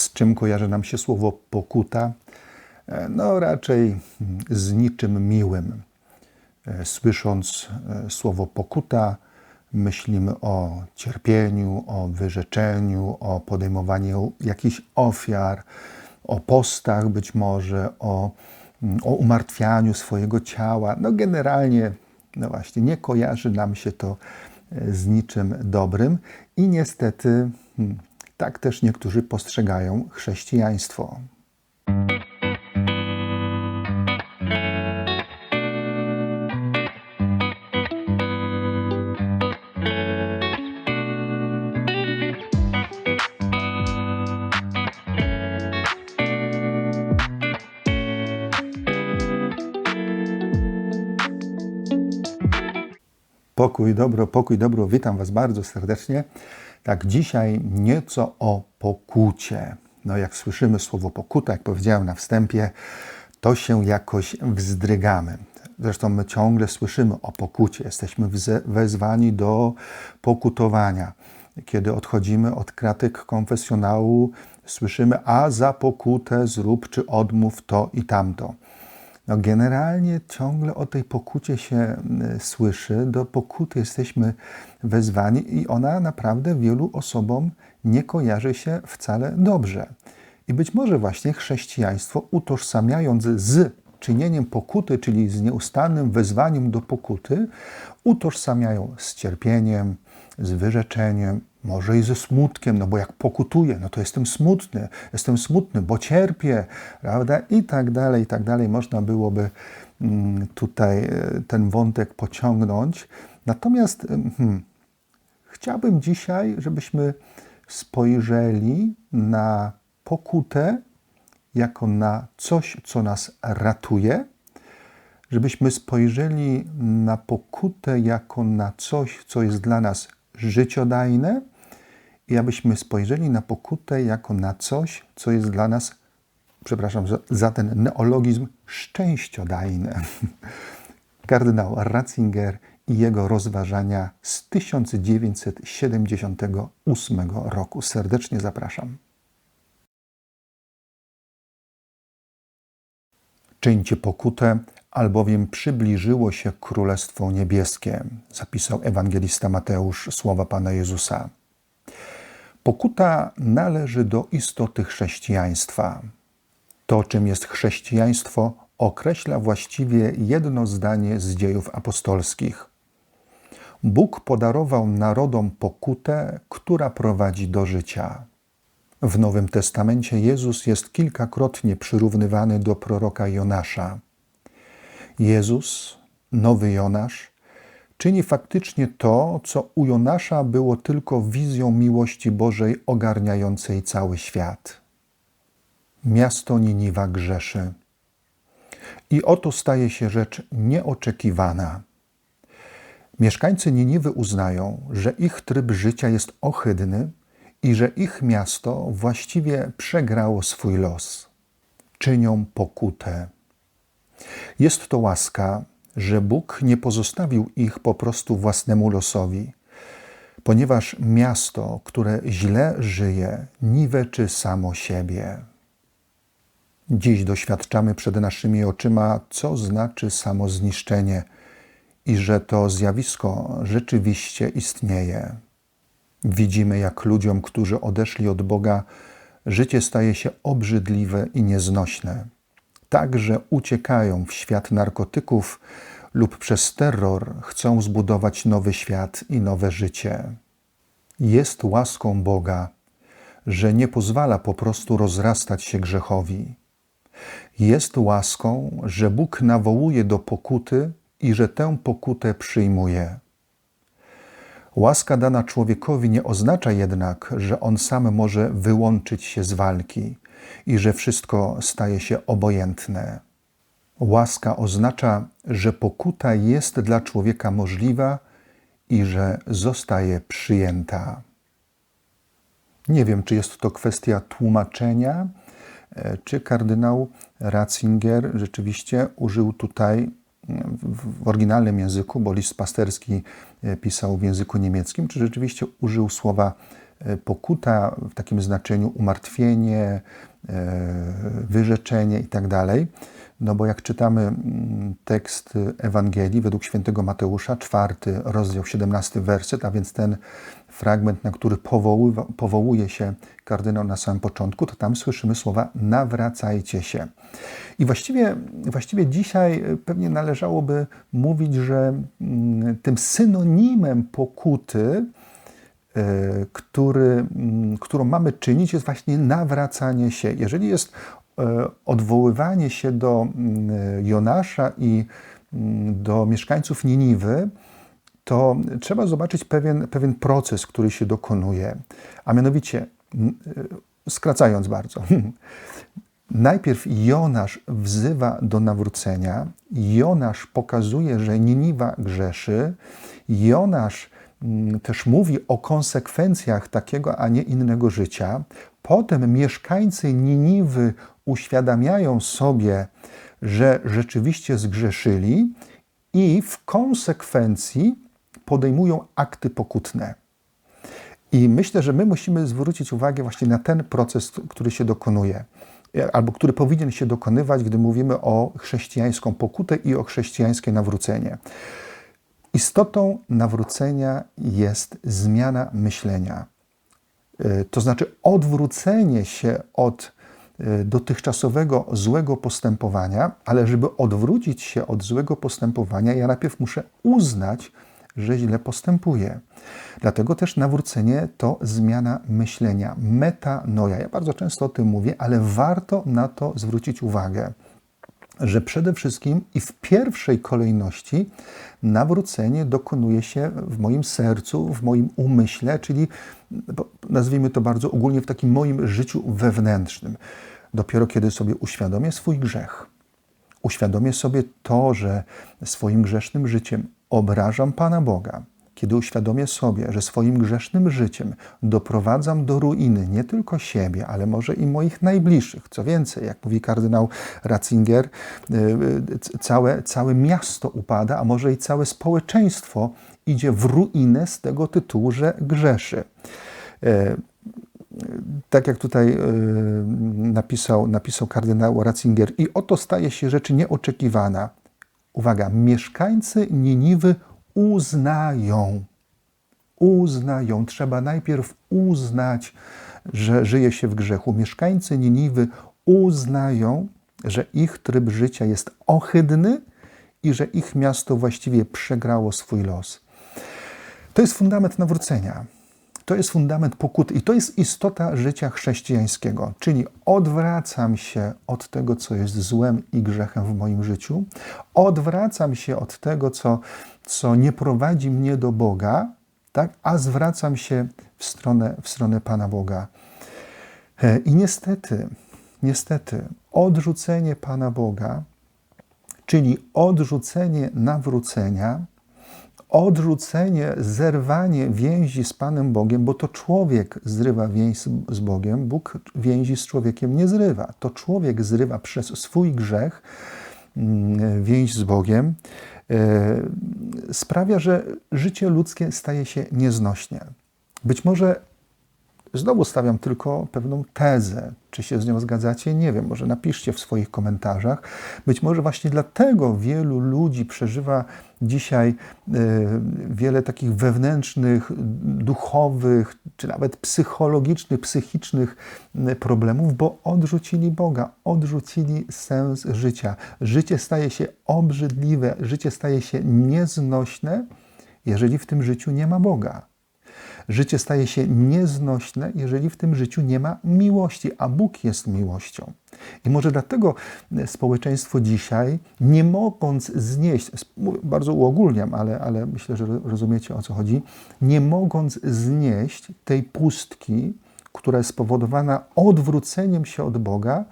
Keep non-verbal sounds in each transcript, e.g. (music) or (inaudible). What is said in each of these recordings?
Z czym kojarzy nam się słowo pokuta? E, no, raczej z niczym miłym. E, słysząc e, słowo pokuta, myślimy o cierpieniu, o wyrzeczeniu, o podejmowaniu jakichś ofiar, o postach być może, o, o umartwianiu swojego ciała. No, generalnie, no właśnie, nie kojarzy nam się to z niczym dobrym i niestety hmm, tak też niektórzy postrzegają chrześcijaństwo. Pokój, dobro, pokój, dobro. Witam Was bardzo serdecznie. Tak, dzisiaj nieco o pokucie. No, jak słyszymy słowo pokuta, jak powiedziałem na wstępie, to się jakoś wzdrygamy. Zresztą my ciągle słyszymy o pokucie. Jesteśmy wezwani do pokutowania. Kiedy odchodzimy od kratek konfesjonału, słyszymy, a za pokutę zrób czy odmów to i tamto. No generalnie ciągle o tej pokucie się słyszy, do pokuty jesteśmy wezwani i ona naprawdę wielu osobom nie kojarzy się wcale dobrze. I być może właśnie chrześcijaństwo utożsamiając z czynieniem pokuty, czyli z nieustannym wezwaniem do pokuty, utożsamiają z cierpieniem, z wyrzeczeniem, może i ze smutkiem, no bo jak pokutuję, no to jestem smutny, jestem smutny, bo cierpię, prawda? I tak dalej, i tak dalej. Można byłoby mm, tutaj e, ten wątek pociągnąć. Natomiast hmm, chciałbym dzisiaj, żebyśmy spojrzeli na pokutę jako na coś, co nas ratuje, żebyśmy spojrzeli na pokutę jako na coś, co jest dla nas życiodajne i abyśmy spojrzeli na pokutę jako na coś, co jest dla nas, przepraszam za, za ten neologizm, szczęściodajne. (laughs) Kardynał Ratzinger i jego rozważania z 1978 roku. Serdecznie zapraszam. Czyńcie pokutę, albowiem przybliżyło się Królestwo Niebieskie, zapisał ewangelista Mateusz słowa Pana Jezusa. Pokuta należy do istoty chrześcijaństwa. To, czym jest chrześcijaństwo, określa właściwie jedno zdanie z dziejów apostolskich. Bóg podarował narodom pokutę, która prowadzi do życia. W Nowym Testamencie Jezus jest kilkakrotnie przyrównywany do proroka Jonasza. Jezus, nowy Jonasz, czyni faktycznie to, co u Jonasza było tylko wizją miłości Bożej ogarniającej cały świat. Miasto Niniwa grzeszy. I oto staje się rzecz nieoczekiwana. Mieszkańcy Niniwy uznają, że ich tryb życia jest ohydny i że ich miasto właściwie przegrało swój los. Czynią pokutę. Jest to łaska, że Bóg nie pozostawił ich po prostu własnemu losowi, ponieważ miasto, które źle żyje, niweczy samo siebie. Dziś doświadczamy przed naszymi oczyma, co znaczy samo zniszczenie i że to zjawisko rzeczywiście istnieje. Widzimy, jak ludziom, którzy odeszli od Boga, życie staje się obrzydliwe i nieznośne. Także uciekają w świat narkotyków lub przez terror chcą zbudować nowy świat i nowe życie. Jest łaską Boga, że nie pozwala po prostu rozrastać się grzechowi. Jest łaską, że Bóg nawołuje do pokuty i że tę pokutę przyjmuje. Łaska dana człowiekowi nie oznacza jednak, że on sam może wyłączyć się z walki i że wszystko staje się obojętne. Łaska oznacza, że pokuta jest dla człowieka możliwa i że zostaje przyjęta. Nie wiem, czy jest to kwestia tłumaczenia, e, czy kardynał Ratzinger rzeczywiście użył tutaj w oryginalnym języku, bo list pasterski e, pisał w języku niemieckim, czy rzeczywiście użył słowa pokuta w takim znaczeniu umartwienie, e, wyrzeczenie itd. Tak no bo jak czytamy mm, tekst Ewangelii według świętego Mateusza, czwarty rozdział, 17 werset, a więc ten fragment, na który powołuje się kardynał na samym początku, to tam słyszymy słowa nawracajcie się. I właściwie, właściwie dzisiaj pewnie należałoby mówić, że mm, tym synonimem pokuty, e, który, mm, którą mamy czynić, jest właśnie nawracanie się. Jeżeli jest e, odwoływanie się do mm, Jonasza i do mieszkańców Niniwy, to trzeba zobaczyć pewien, pewien proces, który się dokonuje. A mianowicie, e, skracając bardzo, (laughs) najpierw Jonasz wzywa do nawrócenia, Jonasz pokazuje, że Niniwa grzeszy, Jonasz też mówi o konsekwencjach takiego, a nie innego życia. Potem mieszkańcy Niniwy uświadamiają sobie, że rzeczywiście zgrzeszyli i w konsekwencji podejmują akty pokutne. I myślę, że my musimy zwrócić uwagę właśnie na ten proces, który się dokonuje, albo który powinien się dokonywać, gdy mówimy o chrześcijańską pokutę i o chrześcijańskie nawrócenie. Istotą nawrócenia jest zmiana myślenia. E, to znaczy odwrócenie się od e, dotychczasowego złego postępowania, ale żeby odwrócić się od złego postępowania, ja najpierw muszę uznać, że źle postępuje. Dlatego też nawrócenie to zmiana myślenia, metanoja. Ja bardzo często o tym mówię, ale warto na to zwrócić uwagę, że przede wszystkim i w pierwszej kolejności nawrócenie dokonuje się w moim sercu, w moim umyśle, czyli nazwijmy to bardzo ogólnie w takim moim życiu wewnętrznym. Dopiero kiedy sobie uświadomię swój grzech, uświadomię sobie to, że swoim grzesznym życiem obrażam Pana Boga, kiedy uświadomię sobie, że swoim grzesznym życiem doprowadzam do ruiny nie tylko siebie, ale może i moich najbliższych. Co więcej, jak mówi kardynał Ratzinger, y, y, całe, całe miasto upada, a może i całe społeczeństwo idzie w ruinę z tego tytułu, że grzeszy. Y, tak jak tutaj napisał, napisał kardynał Ratzinger, i oto staje się rzecz nieoczekiwana uwaga, mieszkańcy Niniwy uznają, uznają, trzeba najpierw uznać, że żyje się w grzechu. Mieszkańcy Niniwy uznają, że ich tryb życia jest ohydny i że ich miasto właściwie przegrało swój los. To jest fundament nawrócenia. To jest fundament pokuty i to jest istota życia chrześcijańskiego, czyli odwracam się od tego, co jest złem i grzechem w moim życiu, odwracam się od tego, co, co nie prowadzi mnie do Boga, tak? a zwracam się w stronę, w stronę Pana Boga. E, I niestety, niestety, odrzucenie Pana Boga, czyli odrzucenie nawrócenia, odrzucenie, zerwanie więzi z Panem Bogiem, bo to człowiek zrywa więź z Bogiem, Bóg więzi z człowiekiem nie zrywa. To człowiek zrywa przez swój grzech mm, więź z Bogiem, e, sprawia, że życie ludzkie staje się nieznośne. Być może Znowu stawiam tylko pewną tezę. Czy się z nią zgadzacie? Nie wiem, może napiszcie w swoich komentarzach. Być może właśnie dlatego wielu ludzi przeżywa dzisiaj e, wiele takich wewnętrznych, duchowych, czy nawet psychologicznych, psychicznych problemów, bo odrzucili Boga, odrzucili sens życia. Życie staje się obrzydliwe, życie staje się nieznośne, jeżeli w tym życiu nie ma Boga. Życie staje się nieznośne, jeżeli w tym życiu nie ma miłości, a Bóg jest miłością. I może dlatego społeczeństwo dzisiaj, nie mogąc znieść, bardzo uogólniam, ale, ale myślę, że rozumiecie o co chodzi, nie mogąc znieść tej pustki, która jest spowodowana odwróceniem się od Boga,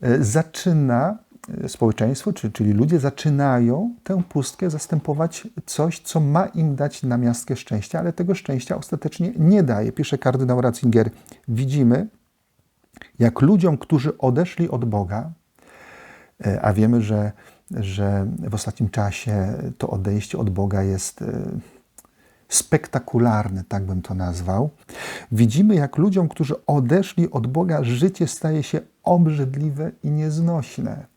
e, zaczyna społeczeństwo, czyli ludzie zaczynają tę pustkę zastępować coś, co ma im dać namiastkę szczęścia, ale tego szczęścia ostatecznie nie daje. Pisze kardynał Ratzinger. Widzimy, jak ludziom, którzy odeszli od Boga, e, a wiemy, że, że w ostatnim czasie to odejście od Boga jest e, spektakularny, tak bym to nazwał. Widzimy, jak ludziom, którzy odeszli od Boga, życie staje się obrzydliwe i nieznośne.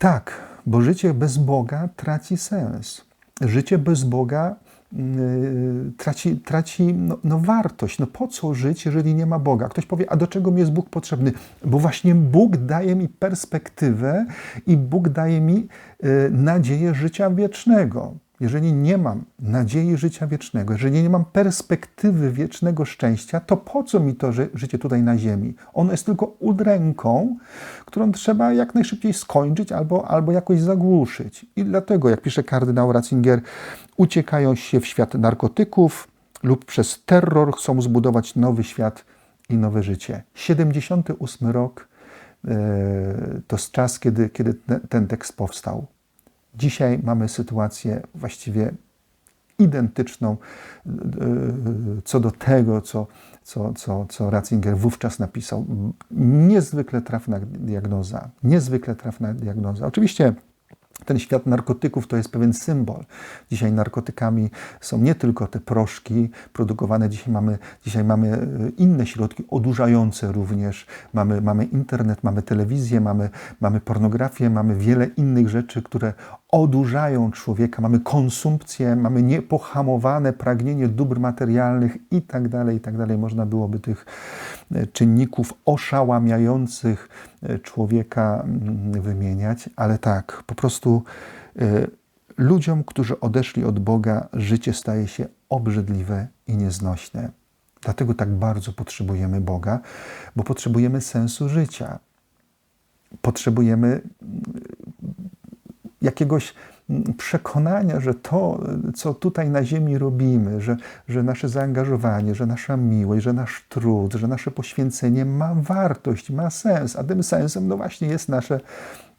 Tak, bo życie bez Boga traci sens. Życie bez Boga yy, traci, traci no, no, wartość. No po co żyć, jeżeli nie ma Boga? Ktoś powie, a do czego mi jest Bóg potrzebny? Bo właśnie Bóg daje mi perspektywę i Bóg daje mi yy, nadzieję życia wiecznego jeżeli nie mam nadziei życia wiecznego, jeżeli nie mam perspektywy wiecznego szczęścia, to po co mi to życie tutaj na ziemi? Ono jest tylko udręką, którą trzeba jak najszybciej skończyć albo, albo jakoś zagłuszyć. I dlatego, jak pisze kardynał Ratzinger, uciekają się w świat narkotyków lub przez terror chcą zbudować nowy świat i nowe życie. 78 rok e, to jest czas, kiedy, kiedy ten tekst powstał. Dzisiaj mamy sytuację właściwie identyczną e, co do tego, co, co, co, co Ratzinger wówczas napisał. Niezwykle trafna diagnoza. Niezwykle trafna diagnoza. Oczywiście ten świat narkotyków to jest pewien symbol. Dzisiaj narkotykami są nie tylko te proszki produkowane, dzisiaj mamy, dzisiaj mamy e, inne środki odurzające również. Mamy, mamy internet, mamy telewizję, mamy, mamy pornografię, mamy wiele innych rzeczy, które odurzają człowieka. Mamy konsumpcję, mamy niepohamowane pragnienie dóbr materialnych i tak dalej, i tak dalej. Można byłoby tych e, czynników oszałamiających e, człowieka mm, wymieniać, ale tak, po prostu e, ludziom, którzy odeszli od Boga, życie staje się obrzydliwe i nieznośne. Dlatego tak bardzo potrzebujemy Boga, bo potrzebujemy sensu życia. Potrzebujemy mm, jakiegoś przekonania, że to, co tutaj na Ziemi robimy, że, że nasze zaangażowanie, że nasza miłość, że nasz trud, że nasze poświęcenie ma wartość, ma sens, a tym sensem no właśnie jest nasze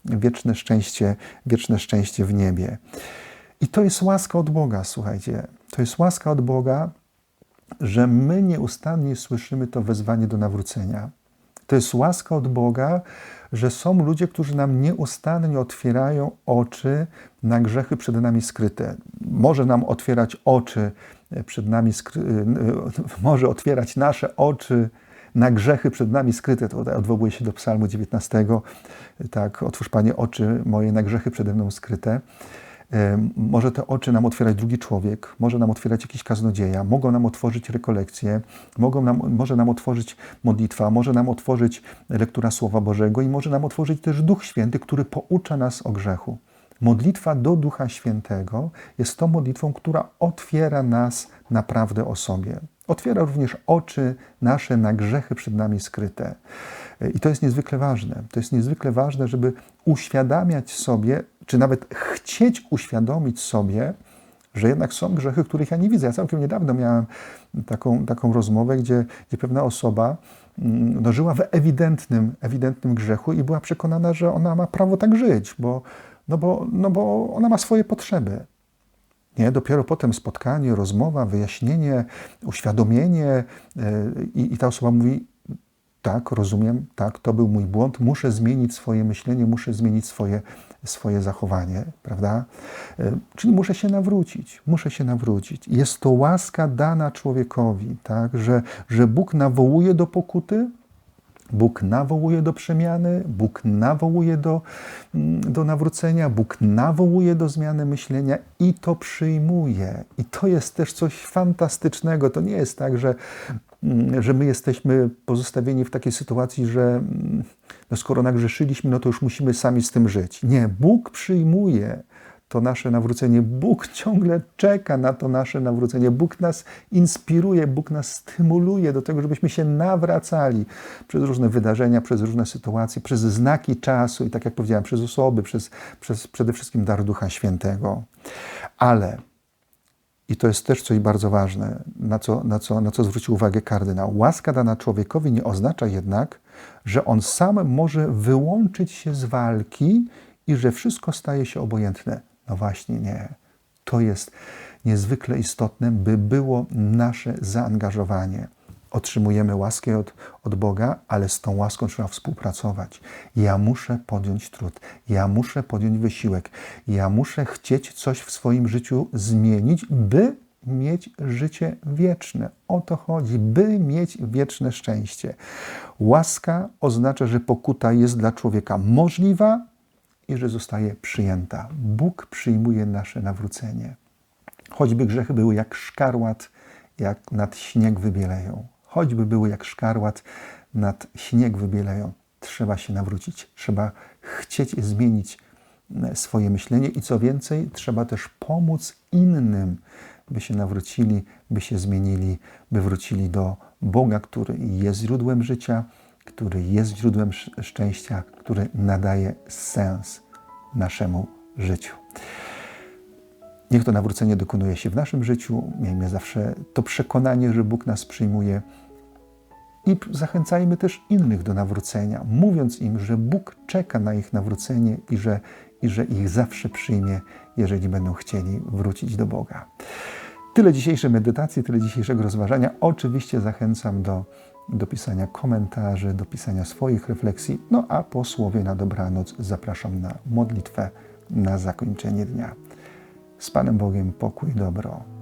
wieczne szczęście, wieczne szczęście w niebie. I to jest łaska od Boga, słuchajcie. To jest łaska od Boga, że my nieustannie słyszymy to wezwanie do nawrócenia. To jest łaska od Boga, że są ludzie, którzy nam nieustannie otwierają oczy na grzechy przed nami skryte. Może nam otwierać oczy przed nami, (laughs) może otwierać nasze oczy na grzechy przed nami skryte. To odwołuje się do Psalmu 19. Tak, otwórz Panie oczy moje na grzechy przede mną skryte. Może te oczy nam otwierać drugi człowiek, może nam otwierać jakiś kaznodzieja, mogą nam otworzyć rekolekcje, mogą nam, może nam otworzyć modlitwa, może nam otworzyć lektura Słowa Bożego i może nam otworzyć też Duch Święty, który poucza nas o grzechu. Modlitwa do Ducha Świętego jest tą modlitwą, która otwiera nas naprawdę o sobie. Otwiera również oczy nasze na grzechy przed nami skryte. I to jest niezwykle ważne. To jest niezwykle ważne, żeby uświadamiać sobie, czy nawet chcieć uświadomić sobie, że jednak są grzechy, których ja nie widzę. Ja całkiem niedawno miałem taką, taką rozmowę, gdzie, gdzie pewna osoba mm, no, żyła w ewidentnym, ewidentnym grzechu i była przekonana, że ona ma prawo tak żyć, bo, no bo, no bo ona ma swoje potrzeby. Nie, dopiero potem spotkanie, rozmowa, wyjaśnienie, uświadomienie e, i ta osoba mówi: Tak, rozumiem, tak, to był mój błąd, muszę zmienić swoje myślenie, muszę zmienić swoje, swoje zachowanie, prawda? E, czyli muszę się nawrócić, muszę się nawrócić. Jest to łaska dana człowiekowi, tak, że, że Bóg nawołuje do pokuty, Bóg nawołuje do przemiany, Bóg nawołuje do, mm, do nawrócenia, Bóg nawołuje do zmiany myślenia i to przyjmuje. I to jest też coś fantastycznego. To nie jest tak, że, że my jesteśmy pozostawieni w takiej sytuacji, że mm, no skoro nagrzeszyliśmy, no to już musimy sami z tym żyć. Nie, Bóg przyjmuje to nasze nawrócenie. Bóg ciągle czeka na to nasze nawrócenie. Bóg nas inspiruje, Bóg nas stymuluje do tego, żebyśmy się nawracali przez różne wydarzenia, przez różne sytuacje, przez znaki czasu i tak jak powiedziałem, przez osoby, przez, przez przede wszystkim dar Ducha Świętego. Ale i to jest też coś bardzo ważne, na co, na, co, na co zwrócił uwagę kardynał. Łaska dana człowiekowi nie oznacza jednak, że on sam może wyłączyć się z walki i że wszystko staje się obojętne. No właśnie nie. To jest niezwykle istotne, by było nasze zaangażowanie. Otrzymujemy łaskę od, od Boga, ale z tą łaską trzeba współpracować. Ja muszę podjąć trud, ja muszę podjąć wysiłek, ja muszę chcieć coś w swoim życiu zmienić, by mieć życie wieczne. O to chodzi, by mieć wieczne szczęście. Łaska oznacza, że pokuta jest dla człowieka możliwa i że zostaje przyjęta. Bóg przyjmuje nasze nawrócenie. Choćby grzechy były jak szkarłat, jak nad śnieg wybieleją. Choćby były jak szkarłat, nad śnieg wybieleją. Trzeba się nawrócić, trzeba chcieć zmienić e, swoje myślenie i co więcej, trzeba też pomóc innym, by się nawrócili, by się zmienili, by wrócili do Boga, który jest źródłem życia, który jest źródłem sz- szczęścia, który nadaje sens naszemu życiu. Niech to nawrócenie dokonuje się w naszym życiu. Miejmy zawsze to przekonanie, że Bóg nas przyjmuje i zachęcajmy też innych do nawrócenia, mówiąc im, że Bóg czeka na ich nawrócenie i że, i że ich zawsze przyjmie, jeżeli będą chcieli wrócić do Boga. Tyle dzisiejszej medytacji, tyle dzisiejszego rozważania. Oczywiście zachęcam do, do pisania komentarzy, do pisania swoich refleksji. No a po słowie na dobranoc zapraszam na modlitwę na zakończenie dnia. Z Panem Bogiem pokój, dobro.